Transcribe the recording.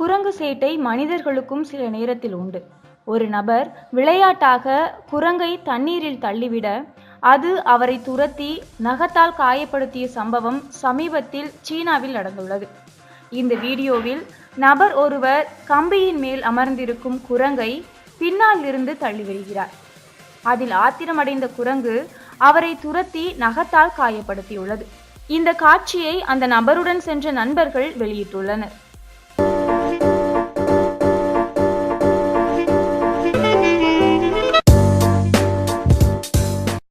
குரங்கு சேட்டை மனிதர்களுக்கும் சில நேரத்தில் உண்டு. ஒரு நபர் விளையாட்டாக குரங்கை தண்ணீரில் தள்ளிவிட அது அவரை துரத்தி நகத்தால் காயப்படுத்திய சம்பவம் சமீபத்தில் சீனாவில் நடந்துள்ளது. இந்த வீடியோவில் நபர் ஒருவர் கம்பியின் மேல் அமர்ந்திருக்கும் குரங்கை பின்னால் இருந்து தள்ளி வருகிறார் அதில் ஆத்திரமடைந்த குரங்கு அவரை துரத்தி நகத்தால் காயப்படுத்தியுள்ளது. இந்த காட்சியை அந்த நபருடன் சென்ற நண்பர்கள் வெளியிட்டுள்ளனர்.